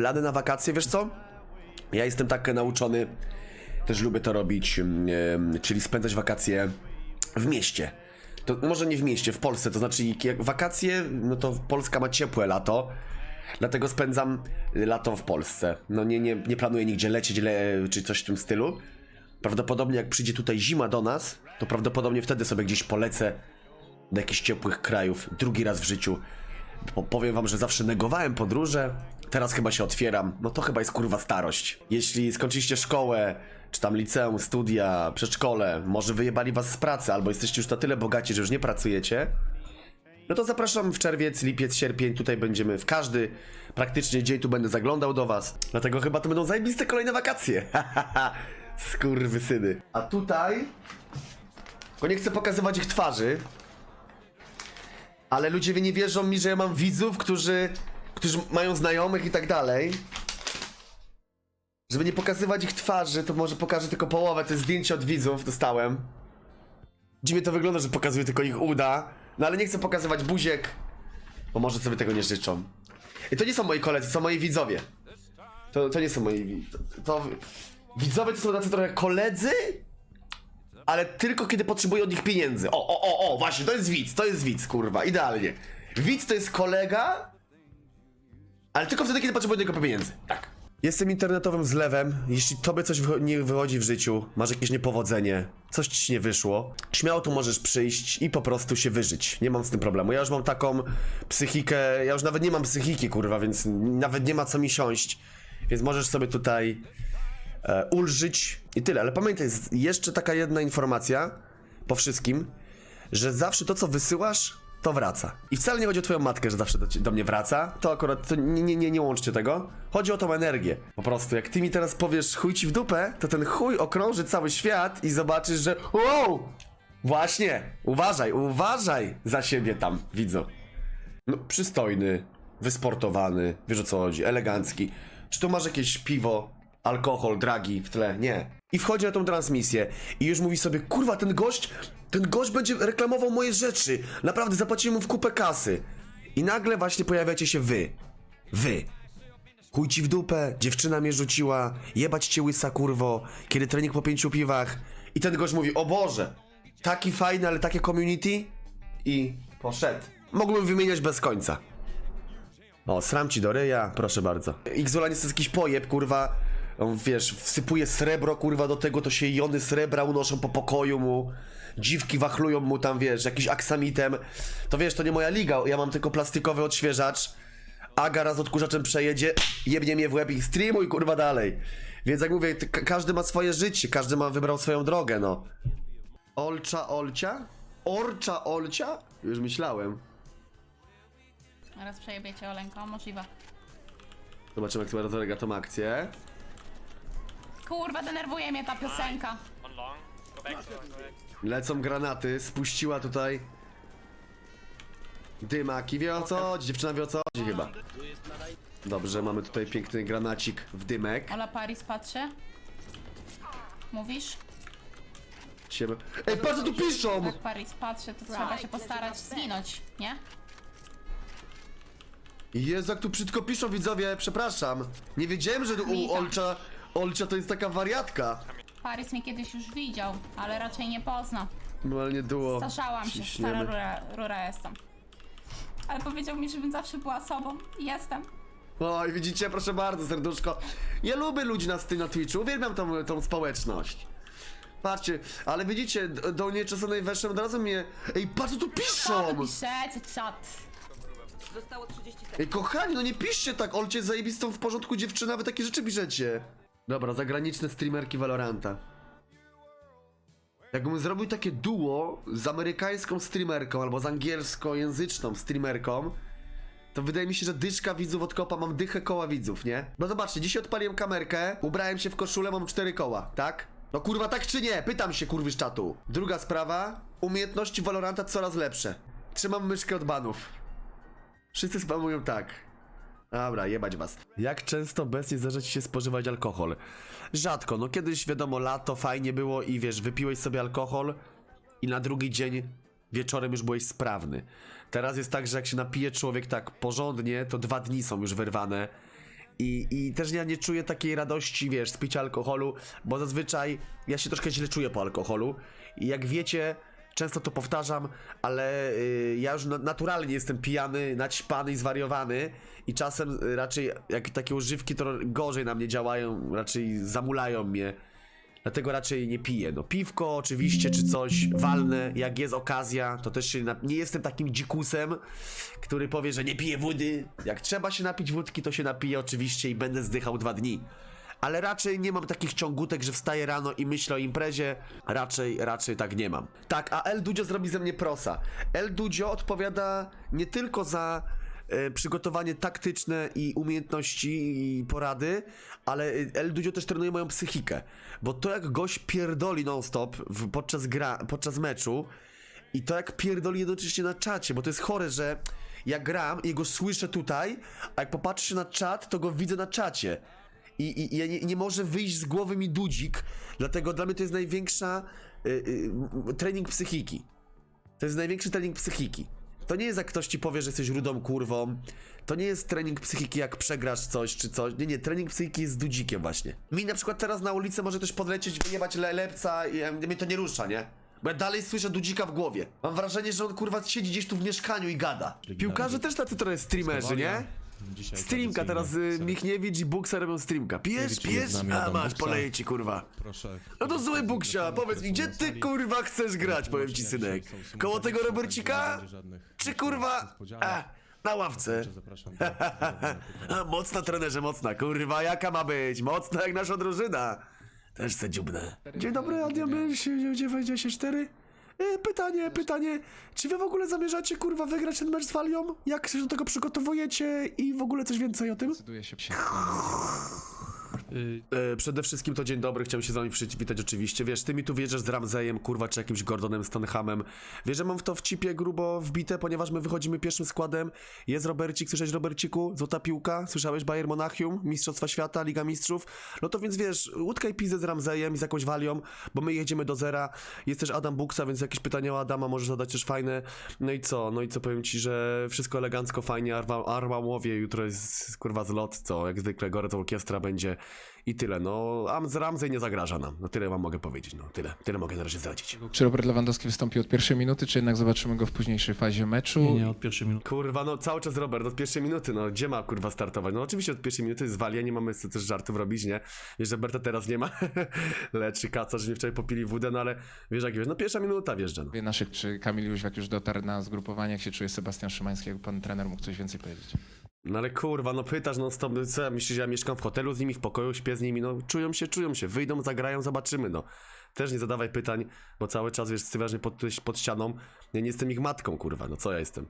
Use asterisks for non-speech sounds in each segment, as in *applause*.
Plany na wakacje, wiesz co? Ja jestem tak nauczony, też lubię to robić, em, czyli spędzać wakacje w mieście. To może nie w mieście, w Polsce, to znaczy jak wakacje, no to Polska ma ciepłe lato, dlatego spędzam lato w Polsce. No nie, nie, nie planuję nigdzie lecieć le, czy coś w tym stylu. Prawdopodobnie jak przyjdzie tutaj zima do nas, to prawdopodobnie wtedy sobie gdzieś polecę do jakichś ciepłych krajów, drugi raz w życiu. Bo powiem wam, że zawsze negowałem podróże, teraz chyba się otwieram. No to chyba jest kurwa starość. Jeśli skończyliście szkołę, czy tam liceum, studia, przedszkole, może wyjebali was z pracy, albo jesteście już na tyle bogaci, że już nie pracujecie, no to zapraszam w czerwiec, lipiec, sierpień, tutaj będziemy w każdy praktycznie dzień tu będę zaglądał do was. Dlatego chyba to będą zajebiste kolejne wakacje. *laughs* Skurwysyny. A tutaj... Bo nie chcę pokazywać ich twarzy, ale ludzie nie wierzą mi, że ja mam widzów, którzy, którzy mają znajomych i tak dalej. Żeby nie pokazywać ich twarzy, to może pokażę tylko połowę. To jest zdjęcie od widzów, dostałem. Dziwnie to wygląda, że pokazuję tylko ich uda. No ale nie chcę pokazywać buziek, bo może sobie tego nie życzą. I to nie są moi koledzy, to są moi widzowie. To, to nie są moi to, to Widzowie to są tacy trochę koledzy, ale tylko kiedy potrzebuję od nich pieniędzy. O, o, o, o, właśnie, to jest widz, to jest widz, kurwa, idealnie. Widz to jest kolega, ale tylko wtedy, kiedy potrzebuję od niego pieniędzy. Tak. Jestem internetowym zlewem. Jeśli tobie coś wycho- nie wychodzi w życiu, masz jakieś niepowodzenie, coś ci nie wyszło, śmiało tu możesz przyjść i po prostu się wyżyć. Nie mam z tym problemu. Ja już mam taką psychikę, ja już nawet nie mam psychiki, kurwa, więc nawet nie ma co mi siąść. Więc możesz sobie tutaj e, ulżyć i tyle. Ale pamiętaj, jeszcze taka jedna informacja po wszystkim, że zawsze to, co wysyłasz, to wraca. I wcale nie chodzi o twoją matkę, że zawsze do, do mnie wraca. To akurat to nie, nie, nie, nie łączcie tego. Chodzi o tą energię. Po prostu, jak ty mi teraz powiesz chuj ci w dupę, to ten chuj okrąży cały świat i zobaczysz, że wow! Właśnie! Uważaj, uważaj za siebie tam, widzę. No, przystojny, wysportowany, wiesz o co chodzi, elegancki. Czy tu masz jakieś piwo, alkohol, dragi w tle? Nie. I wchodzi na tą transmisję i już mówi sobie, kurwa, ten gość, ten gość będzie reklamował moje rzeczy. Naprawdę, zapłaciłem mu w kupę kasy. I nagle właśnie pojawiacie się wy. Wy. Chuj ci w dupę, dziewczyna mnie rzuciła, jebać cię łysa kurwo, kiedy trening po pięciu piwach. I ten gość mówi, o Boże, taki fajny, ale takie community? I poszedł. Mógłbym wymieniać bez końca. O, sram ci do ryja, proszę bardzo. Xula jest jakiś pojeb, kurwa. On, wiesz, wsypuje srebro, kurwa, do tego to się jony srebra unoszą po pokoju mu. Dziwki wachlują mu tam, wiesz, jakiś aksamitem. To wiesz, to nie moja liga, ja mam tylko plastikowy odświeżacz. Aga raz odkurzaczem przejedzie, jebnie mnie w łeb i streamuj, kurwa, dalej. Więc jak mówię, ka- każdy ma swoje życie, każdy ma wybrał swoją drogę, no. Olcza Olcia? Orcza Olcia? Już myślałem. Raz przejebiecie Olenko, możliwe. Zobaczymy, jak sobie rozlega tą akcję. Kurwa, denerwuje mnie ta piosenka. On long. Go back, go back, go back. Lecą granaty, spuściła tutaj dymaki. Wie o co chodzi? Dziewczyna wie o co chodzi chyba. Dobrze, mamy tutaj piękny granacik w dymek. Ola Paris patrzy. Mówisz? Siemy. Ej, patrz co tu piszą! Jak Paris patrzy, to trzeba się postarać zginąć, nie? Jezu, jak tu brzydko piszą widzowie, przepraszam. Nie wiedziałem, że u Olcza, Olcia to jest taka wariatka. Paris mnie kiedyś już widział, ale raczej nie pozna. Normalnie duo. Starzałam się, stara Ciśniemy. rura, rura jestem. Ale powiedział mi, żebym zawsze była sobą. I Jestem. Oj, widzicie, proszę bardzo, serduszko. Ja lubię ludzi na, na Twitchu, uwielbiam tą, tą społeczność. Patrzcie, ale widzicie, d- do nieczesanej weszłem, od razu mnie... Ej, patrz co tu Co piszą! wy piszecie, czat? Zostało 30 sekund. Ej, kochani, no nie piszcie tak, Olcie zajebistą w porządku dziewczyna, wy takie rzeczy piszecie. Dobra, zagraniczne streamerki Valoranta. Jakbym zrobił takie duo z amerykańską streamerką albo z angielskojęzyczną streamerką, to wydaje mi się, że dyszka widzów od kopa mam dychę koła widzów, nie? No zobaczcie, dzisiaj odpaliłem kamerkę, ubrałem się w koszulę, mam cztery koła, tak? No kurwa, tak czy nie? Pytam się, kurwy z czatu. Druga sprawa, umiejętności Valoranta coraz lepsze. Trzymam myszkę od banów. Wszyscy spamują tak. Dobra, jebać was. Jak często obecnie zdarza ci się spożywać alkohol? Rzadko, no kiedyś wiadomo, lato fajnie było i wiesz, wypiłeś sobie alkohol i na drugi dzień wieczorem już byłeś sprawny. Teraz jest tak, że jak się napije człowiek tak porządnie, to dwa dni są już wyrwane I, I też ja nie czuję takiej radości, wiesz, z picia alkoholu, bo zazwyczaj ja się troszkę źle czuję po alkoholu. I jak wiecie, często to powtarzam, ale y, ja już na, naturalnie jestem pijany, naćpany i zwariowany. I czasem y, raczej jak takie używki to gorzej na mnie działają, raczej zamulają mnie. Dlatego raczej nie piję. No piwko oczywiście, czy coś, walne, jak jest okazja, to też się, nie jestem takim dzikusem, który powie, że nie pije wody. Jak trzeba się napić wódki, to się napiję oczywiście i będę zdychał dwa dni. Ale raczej nie mam takich ciągutek, że wstaję rano i myślę o imprezie. Raczej, raczej tak nie mam. Tak, a El Dudzio zrobi ze mnie prosa. El Dudzio odpowiada nie tylko za e, przygotowanie taktyczne i umiejętności i porady, ale El Dudzio też trenuje moją psychikę. Bo to jak gość pierdoli non-stop podczas, gra, podczas meczu i to jak pierdoli jednocześnie na czacie, bo to jest chore, że ja gram i go słyszę tutaj, a jak popatrzę na czat, to go widzę na czacie. I, i, i nie, nie może wyjść z głowy mi dudzik, dlatego dla mnie to jest największa y, y, trening psychiki. To jest największy trening psychiki. To nie jest jak ktoś ci powie, że jesteś rudą kurwą. To nie jest trening psychiki jak przegrasz coś czy coś. Nie, nie, trening psychiki jest z dudzikiem właśnie. Mi na przykład teraz na ulicy może ktoś podlecieć, wyjebać le lepca i ja, mnie to nie rusza, nie? Bo ja dalej słyszę dudzika w głowie. Mam wrażenie, że on kurwa siedzi gdzieś tu w mieszkaniu i gada. Piłkarze też tacy trochę streamerzy, nie? Dzisiaj Streamka teraz y, Michniewicz i Buksa robią streamka. Pijesz, Michniewicz pijesz? jest z nami, A Adam masz, Buksa. poleję ci kurwa. Proszę. No to zły Buksia, powiedz mi, gdzie ty kurwa chcesz grać, powiem ci synek? Koło tego Robercika? Czy kurwa... A, na ławce. Zapraszam. do- A, mocna trenerze, mocna, kurwa, jaka ma być? Mocna jak nasza drużyna. Też se dziubnę. Dzień dobry, Adiamer 994. E, Pytanie, pytanie, czy wy w ogóle zamierzacie kurwa wygrać ten mecz z Walią? Jak się do tego przygotowujecie i w ogóle coś więcej o tym? Decyduje się się. Y, E, przede wszystkim to dzień dobry, chciałem się z wami przywitać oczywiście. Wiesz, ty mi tu wjeżdżasz z Ramzejem, kurwa, czy jakimś Gordonem Stanhamem. Wiesz, że mam w to w cipie grubo wbite, ponieważ my wychodzimy pierwszym składem. Jest Robercik, słyszałeś Roberciku? Złota piłka, słyszałeś Bayern Monachium, Mistrzostwa Świata, Liga Mistrzów. No to więc wiesz, łódkaj pizę z Ramzejem i z jakąś walią, bo my jedziemy do zera. Jest też Adam Buksa, więc jakieś pytania o Adama możesz zadać też fajne. No i co? No i co powiem ci, że wszystko elegancko, fajnie, Arwa, Arwałowie, jutro jest kurwa zlot, co jak zwykle Gorec Orkiestra będzie i tyle. No, a z Ramsey nie zagraża nam. No tyle wam mogę powiedzieć, no tyle. Tyle mogę na razie zdradzić. Czy Robert Lewandowski wystąpi od pierwszej minuty, czy jednak zobaczymy go w późniejszej fazie meczu? Nie, nie, od pierwszej minuty. Kurwa, no cały czas Robert, od pierwszej minuty, no gdzie ma kurwa startować? No oczywiście od pierwszej minuty zwali, nie mamy co też żartów robić, nie? Wiesz, że Berta teraz nie ma, *laughs* leczy kaca, że mnie wczoraj popili wódę, no ale wiesz jak wiesz, no pierwsza minuta wjeżdża, no. Wie naszych, czy Kamil Jóźwiak już dotarł na zgrupowanie, jak się czuje Sebastian Szymański, jakby pan trener mógł coś więcej powiedzieć? No ale kurwa, no pytasz no stop, co, myślisz, że ja mieszkam w hotelu z nimi, w pokoju, śpię z nimi, no czują się, czują się, wyjdą, zagrają, zobaczymy, no. Też nie zadawaj pytań, bo cały czas, wiesz, stywasz mnie pod, pod ścianą, ja nie jestem ich matką, kurwa, no co ja jestem?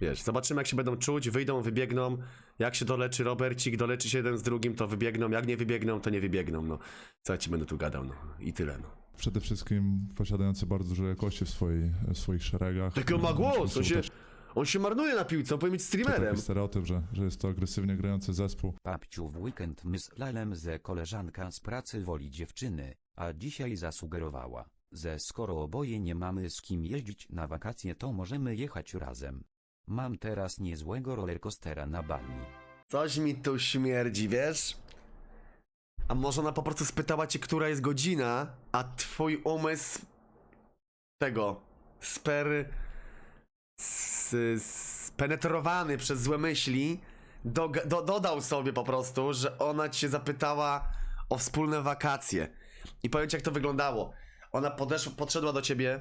Wiesz, zobaczymy jak się będą czuć, wyjdą, wybiegną, jak się doleczy Robercik, doleczy się jeden z drugim, to wybiegną, jak nie wybiegną, to nie wybiegną, no. Co ja ci będę tu gadał, no. I tyle, no. Przede wszystkim posiadający bardzo dużo jakości w, swojej, w swoich szeregach. On ma głos, on się, Też on się marnuje na piłce, on powinien być streamerem. Taki stereotyp, że, że jest to agresywnie grający zespół. Papciu w weekend myślałem, że koleżanka z pracy woli dziewczyny, a dzisiaj zasugerowała, że skoro oboje nie mamy z kim jeździć na wakacje to możemy jechać razem. Mam teraz niezłego rollercoastera na Bali. Coś mi tu śmierdzi, wiesz? A może ona po prostu spytała cię, która jest godzina, a twój umysł tego sper... spenetrowany przez złe myśli do, do, dodał sobie po prostu, że ona cię zapytała o wspólne wakacje. I powiem ci, jak to wyglądało. Ona podeszła, podszedła do ciebie,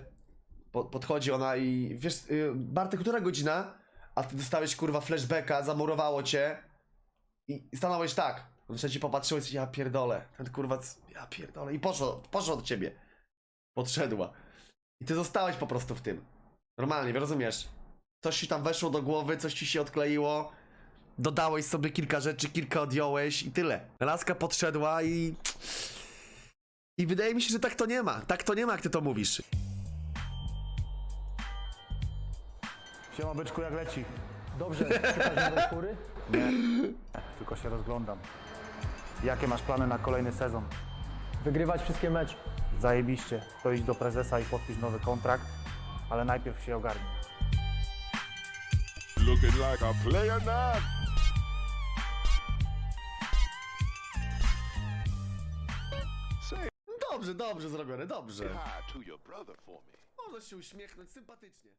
po, podchodzi ona i wiesz, y, Bartek, która godzina? A ty dostałeś kurwa flashbacka, zamurowało cię i stanąłeś tak. Muszę ci popatrzyłeś, ja pierdolę. Ten kurwa, ja pierdolę. I poszło, poszło do ciebie. Podszedła. I ty zostałeś po prostu w tym. Normalnie, rozumiesz? Coś ci tam weszło do głowy, coś ci się odkleiło. Dodałeś sobie kilka rzeczy, kilka odjąłeś i tyle. Laska podszedła i... I wydaje mi się, że tak to nie ma. Tak to nie ma, jak ty to mówisz. Siema byczku, jak leci? Dobrze, *laughs* szukasz nowej? Nie, tylko się rozglądam. Jakie masz plany na kolejny sezon? Wygrywać wszystkie mecze. Zajebiście, to iść do prezesa i podpisz nowy kontrakt, ale najpierw się ogarnij. Looking like a player now. Dobrze, dobrze zrobione, dobrze. hi to your brother for me. Można się uśmiechnąć sympatycznie.